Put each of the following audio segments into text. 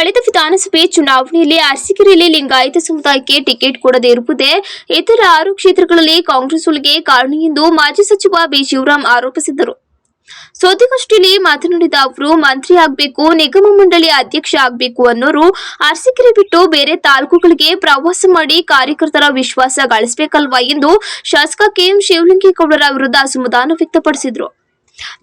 ಕಳೆದ ವಿಧಾನಸಭೆ ಚುನಾವಣೆಯಲ್ಲಿ ಅರಸಿಕೆರೆಯಲ್ಲಿ ಲಿಂಗಾಯತ ಸಮುದಾಯಕ್ಕೆ ಟಿಕೆಟ್ ಕೊಡದೇ ಇರುವುದೇ ಇತರ ಆರು ಕ್ಷೇತ್ರಗಳಲ್ಲಿ ಕಾಂಗ್ರೆಸ್ ಸೋಲಿಗೆ ಕಾರಣ ಎಂದು ಮಾಜಿ ಸಚಿವ ಬಿ ಶಿವರಾಮ್ ಆರೋಪಿಸಿದರು ಸುದ್ದಿಗೋಷ್ಠಿಯಲ್ಲಿ ಮಾತನಾಡಿದ ಅವರು, ಮಂತ್ರಿ ಆಗ್ಬೇಕು, ನಿಗಮ ಮಂಡಳಿ ಅಧ್ಯಕ್ಷ ಆಗ್ಬೇಕು ಅನ್ನೋರು ಅರಸಿಕೆರೆ ಬಿಟ್ಟು ಬೇರೆ ತಾಲೂಕುಗಳಿಗೆ ಪ್ರವಾಸ ಮಾಡಿ ಕಾರ್ಯಕರ್ತರ ವಿಶ್ವಾಸ ಗಳಿಸಬೇಕಲ್ವಾ ಎಂದು ಶಾಸಕ ಕೆಎಂ ಶಿವಲಿಂಗೇಗೌಡರ ವಿರುದ್ಧ ಅಸಮಾಧಾನ ವ್ಯಕ್ತಪಡಿಸಿದರು.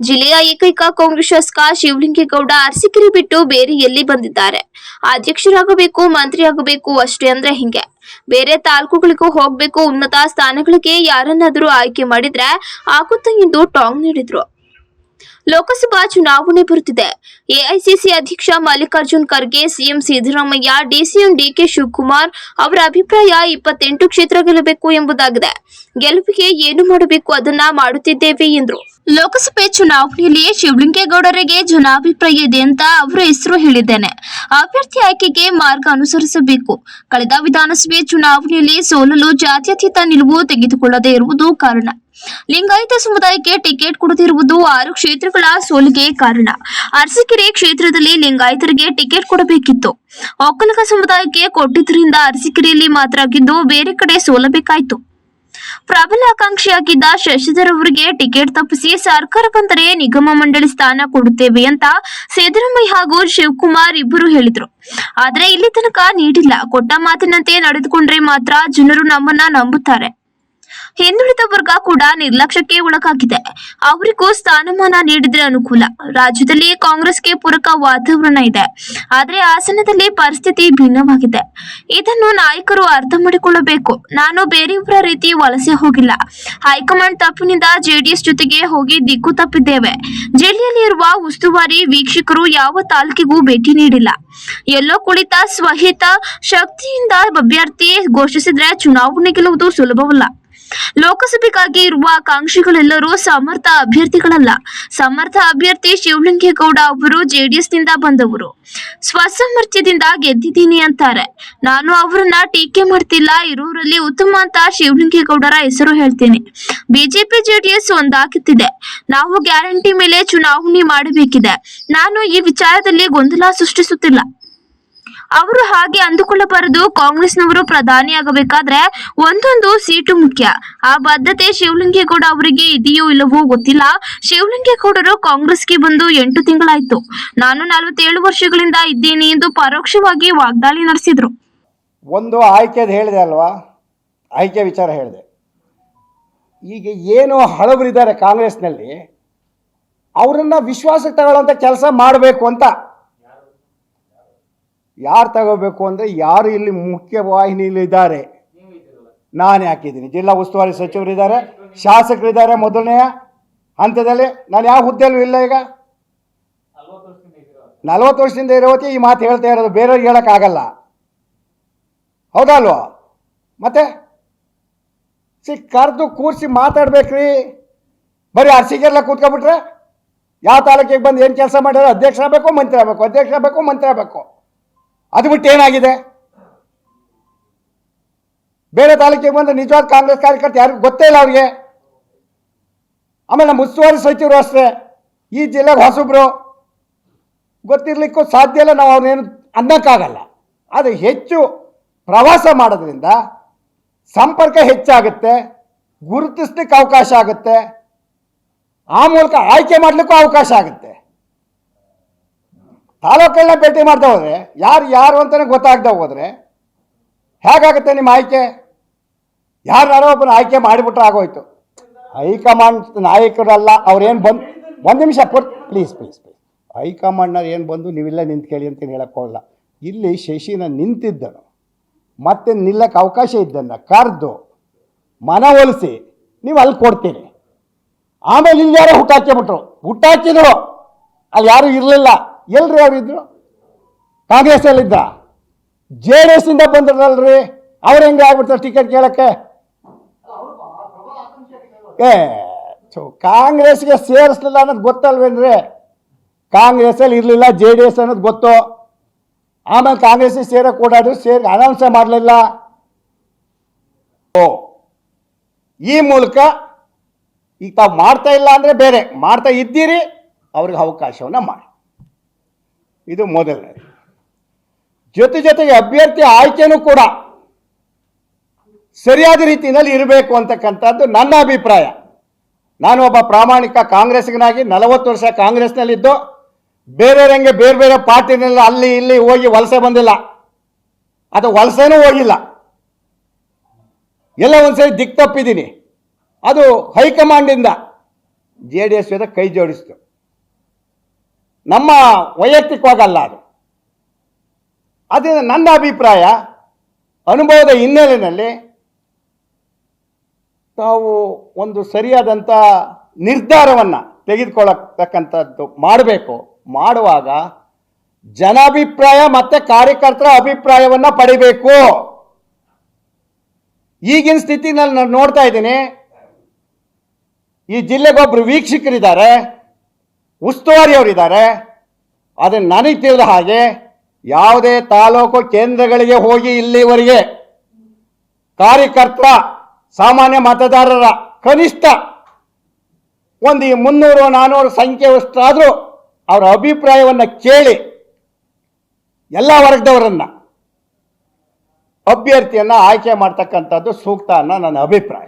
ಜಿಲ್ಲೆಯ ಏಕೈಕ ಕಾಂಗ್ರೆಸ್ ಶಾಸಕ ಶಿವಲಿಂಗೇಗೌಡ ಅರಸಿಕೆರೆ ಬಿಟ್ಟು ಬೇರೆ ಎಲ್ಲಿ ಬಂದಿದ್ದಾರೆ? ಅಧ್ಯಕ್ಷರಾಗಬೇಕು ಮಂತ್ರಿ ಆಗಬೇಕು ಅಷ್ಟೇ ಅಂದ್ರೆ ಹಿಂಗೆ? ಬೇರೆ ತಾಲೂಕುಗಳಿಗೂ ಹೋಗ್ಬೇಕು ಉನ್ನತ ಸ್ಥಾನಗಳಿಗೆ ಯಾರನ್ನಾದರೂ ಆಯ್ಕೆ ಮಾಡಿದ್ರೆ ಆಗುತ್ತೆ ಎಂದು ಟಾಂಗ್ ನೀಡಿದ್ರು. ಲೋಕಸಭಾ ಚುನಾವಣೆ ಬರುತ್ತಿದೆ. ಎಐಸಿಸಿ ಅಧ್ಯಕ್ಷ ಮಲ್ಲಿಕಾರ್ಜುನ್ ಖರ್ಗೆ, ಸಿಎಂ ಸಿದ್ದರಾಮಯ್ಯ, ಡಿಸಿಎಂ ಡಿಕೆ ಶಿವಕುಮಾರ್ ಅವರ ಅಭಿಪ್ರಾಯ ಇಪ್ಪತ್ತೆಂಟು ಕ್ಷೇತ್ರ ಗೆಲ್ಲಬೇಕು ಎಂಬುದಾಗಿದೆ. ಗೆಲುವಿಗೆ ಏನು ಮಾಡಬೇಕು ಅದನ್ನ ಮಾಡುತ್ತಿದ್ದೇವೆ ಎಂದರು. ಲೋಕಸಭೆ ಚುನಾವಣೆಯಲ್ಲಿ ಶಿವಲಿಂಗೇಗೌಡರಿಗೆ ಜನಾಭಿಪ್ರಾಯ ಇದೆ ಅಂತ ಅವರ ಹೆಸರು ಹೇಳಿದ್ದೇನೆ. ಅಭ್ಯರ್ಥಿ ಆಯ್ಕೆಗೆ ಮಾರ್ಗ ಅನುಸರಿಸಬೇಕು. ಕಳೆದ ವಿಧಾನಸಭೆ ಚುನಾವಣೆಯಲ್ಲಿ ಸೋಲಲು ಜಾತ್ಯತೀತ ನಿಲುವು ತೆಗೆದುಕೊಳ್ಳದೇ ಇರುವುದು ಕಾರಣ. ಲಿಂಗಾಯತ ಸಮುದಾಯಕ್ಕೆ ಟಿಕೆಟ್ ಕೊಡದಿರುವುದು ಆರು ಕ್ಷೇತ್ರಗಳ ಸೋಲಿಗೆ ಕಾರಣ. ಅರಸೀಕೆರೆ ಕ್ಷೇತ್ರದಲ್ಲಿ ಲಿಂಗಾಯತರಿಗೆ ಟಿಕೆಟ್ ಕೊಡಬೇಕಿತ್ತು. ಒಕ್ಕಲಿಗ ಸಮುದಾಯಕ್ಕೆ ಕೊಟ್ಟಿದ್ದರಿಂದ ಅರಸೀಕೆರೆಯಲ್ಲಿ ಮಾತ್ರ ಆಗಿದ್ದು ಬೇರೆ ಕಡೆ ಸೋಲಬೇಕಾಯಿತು. ಪ್ರಬಲ ಆಕಾಂಕ್ಷಿಯಾಗಿದ್ದ ಶಶಿಧರ್ ಅವರಿಗೆ ಟಿಕೆಟ್ ತಪ್ಪಿಸಿ ಸರ್ಕಾರ ಬಂದರೆ ನಿಗಮ ಮಂಡಳಿ ಸ್ಥಾನ ಕೊಡುತ್ತೇವೆ ಅಂತ ಸಿದ್ದರಾಮಯ್ಯ ಹಾಗೂ ಶಿವಕುಮಾರ್ ಇಬ್ಬರು ಹೇಳಿದ್ರು. ಆದ್ರೆ ಇಲ್ಲಿ ತನಕ ನೀಡಿಲ್ಲ. ಕೊಟ್ಟ ಮಾತಿನಂತೆ ನಡೆದುಕೊಂಡ್ರೆ ಮಾತ್ರ ಜನರು ನಮ್ಮನ್ನ ನಂಬುತ್ತಾರೆ. ಹಿಂದುಳಿದ ವರ್ಗ ಕೂಡ ನಿರ್ಲಕ್ಷ್ಯಕ್ಕೆ ಒಳಗಾಗಿದೆ. ಅವರಿಗೂ ಸ್ಥಾನಮಾನ ನೀಡಿದ್ರೆ ಅನುಕೂಲ. ರಾಜ್ಯದಲ್ಲಿ ಕಾಂಗ್ರೆಸ್ಗೆ ಪೂರಕ ವಾತಾವರಣ ಇದೆ. ಆದ್ರೆ ಹಾಸನದಲ್ಲಿ ಪರಿಸ್ಥಿತಿ ಭಿನ್ನವಾಗಿದೆ. ಇದನ್ನು ನಾಯಕರು ಅರ್ಥ ಮಾಡಿಕೊಳ್ಳಬೇಕು. ನಾನು ಬೇರೆಯವರ ರೀತಿ ವಲಸೆ ಹೋಗಿಲ್ಲ. ಹೈಕಮಾಂಡ್ ತಪ್ಪಿನಿಂದ ಜೆಡಿಎಸ್ ಜೊತೆಗೆ ಹೋಗಿ ದಿಕ್ಕು ತಪ್ಪಿದ್ದೇವೆ. ಜಿಲ್ಲೆಯಲ್ಲಿ ಇರುವ ಉಸ್ತುವಾರಿ ವೀಕ್ಷಕರು ಯಾವ ತಾಲೂಕಿಗೂ ಭೇಟಿ ನೀಡಿಲ್ಲ. ಎಲ್ಲೋ ಕುಳಿತ ಸ್ವಹಿತ ಶಕ್ತಿಯಿಂದ ಅಭ್ಯರ್ಥಿ ಘೋಷಿಸಿದ್ರೆ ಚುನಾವಣೆ ಗೆಲ್ಲುವುದು ಸುಲಭವಲ್ಲ. ಲೋಕಸಭೆಗಾಗಿ ಇರುವ ಆಕಾಂಕ್ಷಿಗಳೆಲ್ಲರೂ ಸಮರ್ಥ ಅಭ್ಯರ್ಥಿಗಳಲ್ಲ. ಸಮರ್ಥ ಅಭ್ಯರ್ಥಿ ಶಿವಲಿಂಗೇಗೌಡ ಅವರು ಜೆಡಿಎಸ್ನಿಂದ ಬಂದವರು. ಸ್ವಸಾಮರ್ಥ್ಯದಿಂದ ಗೆದ್ದಿದ್ದೀನಿ ಅಂತಾರೆ. ನಾನು ಅವರನ್ನ ಟೀಕೆ ಮಾಡ್ತಿಲ್ಲ, ಇರೋರಲ್ಲಿ ಉತ್ತಮ ಅಂತ ಶಿವಲಿಂಗೇಗೌಡರ ಹೆಸರು ಹೇಳ್ತೀನಿ. ಬಿಜೆಪಿ ಜೆಡಿಎಸ್ ಒಂದಾಗುತ್ತಿದೆ. ನಾವು ಗ್ಯಾರಂಟಿ ಮೇಲೆ ಚುನಾವಣೆ ಮಾಡಬೇಕಿದೆ. ನಾನು ಈ ವಿಚಾರದಲ್ಲಿ ಗೊಂದಲ ಸೃಷ್ಟಿಸುತ್ತಿಲ್ಲ. ಅವರು ಹಾಗೆ ಅಂದುಕೊಳ್ಳಬಾರದು. ಕಾಂಗ್ರೆಸ್ನವರು ಪ್ರಧಾನಿಯಾಗಬೇಕಾದ್ರೆ ಒಂದೊಂದು ಸೀಟು ಮುಖ್ಯ. ಆ ಬದ್ಧತೆ ಶಿವಲಿಂಗೇಗೌಡ ಅವರಿಗೆ ಇದೆಯೋ ಇಲ್ಲವೋ ಗೊತ್ತಿಲ್ಲ. ಶಿವಲಿಂಗೇಗೌಡರು ಕಾಂಗ್ರೆಸ್ಗೆ ಬಂದು ಎಂಟು ತಿಂಗಳಾಯ್ತು. ನಾನು ನಲವತ್ತೇಳು ವರ್ಷಗಳಿಂದ ಇದ್ದೀನಿ ಎಂದು ಪರೋಕ್ಷವಾಗಿ ವಾಗ್ದಾಳಿ ನಡೆಸಿದ್ರು. ಒಂದು ಆಯ್ಕೆದು ಹೇಳಿದೆ ಅಲ್ವಾ? ಆಯ್ಕೆ ವಿಚಾರ ಹೇಳಿದೆ. ಈಗ ಏನು ಹಳಬರಿದ್ದಾರೆ ಕಾಂಗ್ರೆಸ್ನಲ್ಲಿ. ಅವರನ್ನು ವಿಶ್ವಾಸಕ್ಕೆ ತಗೊಳ್ಳೋಂಥ ಕೆಲಸ ಮಾಡಬೇಕು ಅಂತ ಯಾರು ತಗೋಬೇಕು ಅಂದರೆ ಯಾರು ಇಲ್ಲಿ ಮುಖ್ಯ ಮುಖ್ಯವಾಹಿನಿಯಲ್ಲಿದ್ದಾರೆ ನಾನು ಹಾಕಿದ್ದೀನಿ. ಜಿಲ್ಲಾ ಉಸ್ತುವಾರಿ ಸಚಿವರಿದ್ದಾರೆ, ಶಾಸಕರಿದ್ದಾರೆ ಮೊದಲನೆಯ ಹಂತದಲ್ಲಿ. ನಾನು ಯಾವ ಹುದ್ದೆಯಲ್ಲೂ ಇಲ್ಲ ಈಗ. ನಲ್ವತ್ತು ವರ್ಷದಿಂದ ಇರೋತಿ ಈ ಮಾತು ಹೇಳ್ತಾ ಇರೋದು, ಬೇರೆಯವ್ರಿಗೆ ಹೇಳೋಕ್ಕಾಗಲ್ಲ. ಹೌದಲ್ವ ಮತ್ತೆ? ಸಿ, ಕರೆದು ಕೂರಿಸಿ ಮಾತಾಡ್ಬೇಕ್ರಿ. ಬರೀ ಅರ್ಸಿಗೆಲ್ಲ ಕೂತ್ಕೊಬಿಟ್ರೆ ಯಾವ ತಾಲೂಕಿಗೆ ಬಂದು ಏನು ಕೆಲಸ ಮಾಡ್ಯಾರ ಅಧ್ಯಕ್ಷ ಆಗಬೇಕು ಮಂತ್ರಿ ಆಗಬೇಕು ಅಧ್ಯಕ್ಷ ಆಗಬೇಕು ಮಂತ್ರಿ ಆಗಬೇಕು ಅದು ಬಿಟ್ಟು ಏನಾಗಿದೆ? ಬೇರೆ ತಾಲೂಕಿಗೆ ಬಂದು ನಿಜವಾದ ಕಾಂಗ್ರೆಸ್ ಕಾರ್ಯಕರ್ತ ಯಾರಿಗೂ ಗೊತ್ತೇ ಇಲ್ಲ ಅವ್ರಿಗೆ. ಆಮೇಲೆ ನಮ್ಮ ಉಸ್ತುವಾರಿ ಸಚಿವರು ಅಷ್ಟೇ. ಈ ಜಿಲ್ಲೆಗೆ ಹೊಸಬ್ರು. ಗೊತ್ತಿರ್ಲಿಕ್ಕೂ ಸಾಧ್ಯ ಇಲ್ಲ, ನಾವು ಅವ್ರನ್ನೇನು ಅನ್ನಕ್ಕಾಗಲ್ಲ. ಆದರೆ ಹೆಚ್ಚು ಪ್ರವಾಸ ಮಾಡೋದ್ರಿಂದ ಸಂಪರ್ಕ ಹೆಚ್ಚಾಗುತ್ತೆ, ಗುರುತಿಸ್ಲಿಕ್ಕೆ ಅವಕಾಶ ಆಗುತ್ತೆ, ಆ ಮೂಲಕ ಆಯ್ಕೆ ಮಾಡಲಿಕ್ಕೂ ಅವಕಾಶ ಆಗುತ್ತೆ. ತಾಲೂಕನ್ನ ಭೇಟಿ ಮಾಡ್ತಾ ಹೋದರೆ, ಯಾರು ಯಾರು ಅಂತಲೇ ಗೊತ್ತಾಗ್ತಾ ಹೋದರೆ, ಹೇಗಾಗುತ್ತೆ ನಿಮ್ಮ ಆಯ್ಕೆ? ಯಾರು ಒಬ್ಬನ ಆಯ್ಕೆ ಮಾಡಿಬಿಟ್ರೆ ಆಗೋಯ್ತು. ಹೈಕಮಾಂಡ್ ನಾಯಕರಲ್ಲ, ಅವ್ರೇನು ಬಂದು, ಒಂದು ನಿಮಿಷ ಪುರ್ ಪ್ಲೀಸ್ ಪ್ಲೀಸ್ ಪ್ಲೀಸ್ ಹೈಕಮಾಂಡ್ನವ್ರು ಏನು ಬಂದು ನೀವಿಲ್ಲ ನಿಂತು ಕೇಳಿ ಅಂತ ಹೇಳಕ್ಕೆ ಹೋಗಲ್ಲ. ಇಲ್ಲಿ ಶಶಿನ ನಿಂತಿದ್ದನು. ಮತ್ತೆ ನಿಲ್ಲಕ್ಕೆ ಅವಕಾಶ ಇದ್ದನ್ನ ಕರೆದು ಮನವೊಲಿಸಿ ನೀವು ಅಲ್ಲಿ ಕೊಡ್ತೀರಿ. ಆಮೇಲೆ ಇಲ್ಲಿ ಯಾರೋ ಹುಟ್ಟಾಕಿಬಿಟ್ರು ಹುಟ್ಟಾಕಿದ್ರು. ಅಲ್ಲಿ ಯಾರೂ ಇರಲಿಲ್ಲ. ಎಲ್ರಿ ಅವರಿದ್ರು ಕಾಂಗ್ರೆಸ್ಸಲ್ಲಿದ್ದ ಜೆ ಡಿ ಎಸ್ನಿಂದ ಬಂದ್ರಲ್ರಿ ಅವ್ರು ಹೆಂಗೆ ಆಗ್ಬಿಡ್ತಾರೆ ಟಿಕೆಟ್ ಕೇಳಕ್ಕೆ? ಏ ಕಾಂಗ್ರೆಸ್ಗೆ ಸೇರಿಸ್ಲಿಲ್ಲ ಅನ್ನೋದು ಗೊತ್ತಲ್ವೇನ್ರಿ? ಕಾಂಗ್ರೆಸ್ಸಲ್ಲಿ ಇರಲಿಲ್ಲ, ಜೆ ಡಿ ಎಸ್ ಅನ್ನೋದು ಗೊತ್ತು. ಆಮೇಲೆ ಕಾಂಗ್ರೆಸ್ಸಿಗೆ ಸೇರಕ್ಕೆ ಓಡಾಡಿ ಸೇರಿ ಅನೌನ್ಸ್ ಮಾಡಲಿಲ್ಲ. ಓ, ಈ ಮೂಲಕ ಈಗ ತಾವು ಮಾಡ್ತಾ ಇಲ್ಲ ಅಂದರೆ ಬೇರೆ. ಮಾಡ್ತಾ ಇದ್ದೀರಿ, ಅವ್ರಿಗೆ ಅವಕಾಶವನ್ನು ಮಾಡಿ. ಇದು ಮೊದಲನೇ. ಜೊತೆ ಜೊತೆಗೆ ಅಭ್ಯರ್ಥಿ ಆಯ್ಕೆನೂ ಕೂಡ ಸರಿಯಾದ ರೀತಿಯಲ್ಲಿ ಇರಬೇಕು ಅಂತಕ್ಕಂಥದ್ದು ನನ್ನ ಅಭಿಪ್ರಾಯ. ನಾನು ಒಬ್ಬ ಪ್ರಾಮಾಣಿಕ ಕಾಂಗ್ರೆಸ್ಗನಾಗಿ ನಲವತ್ತು ವರ್ಷ ಕಾಂಗ್ರೆಸ್ನಲ್ಲಿದ್ದು ಬೇರೆಯವರಂಗೆ ಬೇರೆ ಬೇರೆ ಪಾರ್ಟಿನಲ್ಲಿ ಅಲ್ಲಿ ಇಲ್ಲಿ ಹೋಗಿ ವಲಸೆ ಬಂದಿಲ್ಲ. ಅದು ವಲಸೆನೂ ಹೋಗಿಲ್ಲ. ಎಲ್ಲ ಒಂದ್ಸರಿ ದಿಕ್ಕ ತಪ್ಪಿದ್ದೀನಿ ಅದು ಹೈಕಮಾಂಡಿಂದ ಜೆ ಡಿ ಎಸ್ ಜೊತೆ ಕೈ ಜೋಡಿಸ್ತು. ನಮ್ಮ ವೈಯಕ್ತಿಕವಾಗಲ್ಲ ಅದು. ಅದರಿಂದ ನನ್ನ ಅಭಿಪ್ರಾಯ, ಅನುಭವದ ಹಿನ್ನೆಲೆಯಲ್ಲಿ ತಾವು ಒಂದು ಸರಿಯಾದಂಥ ನಿರ್ಧಾರವನ್ನು ತೆಗೆದುಕೊಳ್ಳತಕ್ಕಂಥದ್ದು ಮಾಡಬೇಕು. ಮಾಡುವಾಗ ಜನಾಭಿಪ್ರಾಯ ಮತ್ತು ಕಾರ್ಯಕರ್ತರ ಅಭಿಪ್ರಾಯವನ್ನು ಪಡಿಬೇಕು. ಈಗಿನ ಸ್ಥಿತಿನಲ್ಲಿ ನಾನು ನೋಡ್ತಾ ಇದ್ದೀನಿ, ಈ ಜಿಲ್ಲೆಗೊಬ್ಬರು ವೀಕ್ಷಕರಿದ್ದಾರೆ ಉಸ್ತುವಾರಿಯವರಿದ್ದಾರೆ. ಅದನ್ನು ನನಗೆ ತಿಳಿದ ಹಾಗೆ ಯಾವುದೇ ತಾಲೂಕು ಕೇಂದ್ರಗಳಿಗೆ ಹೋಗಿ ಇಲ್ಲಿವರೆಗೆ ಕಾರ್ಯಕರ್ತ, ಸಾಮಾನ್ಯ ಮತದಾರರ ಕನಿಷ್ಠ ಒಂದು ಈ ಮುನ್ನೂರು ನಾನ್ನೂರು ಸಂಖ್ಯೆಯಷ್ಟಾದರೂ ಅವರ ಅಭಿಪ್ರಾಯವನ್ನು ಕೇಳಿ ಎಲ್ಲ ವರ್ಗದವರನ್ನು ಅಭ್ಯರ್ಥಿಯನ್ನು ಆಯ್ಕೆ ಮಾಡ್ತಕ್ಕಂಥದ್ದು ಸೂಕ್ತ ಅನ್ನೋ ನನ್ನ ಅಭಿಪ್ರಾಯ.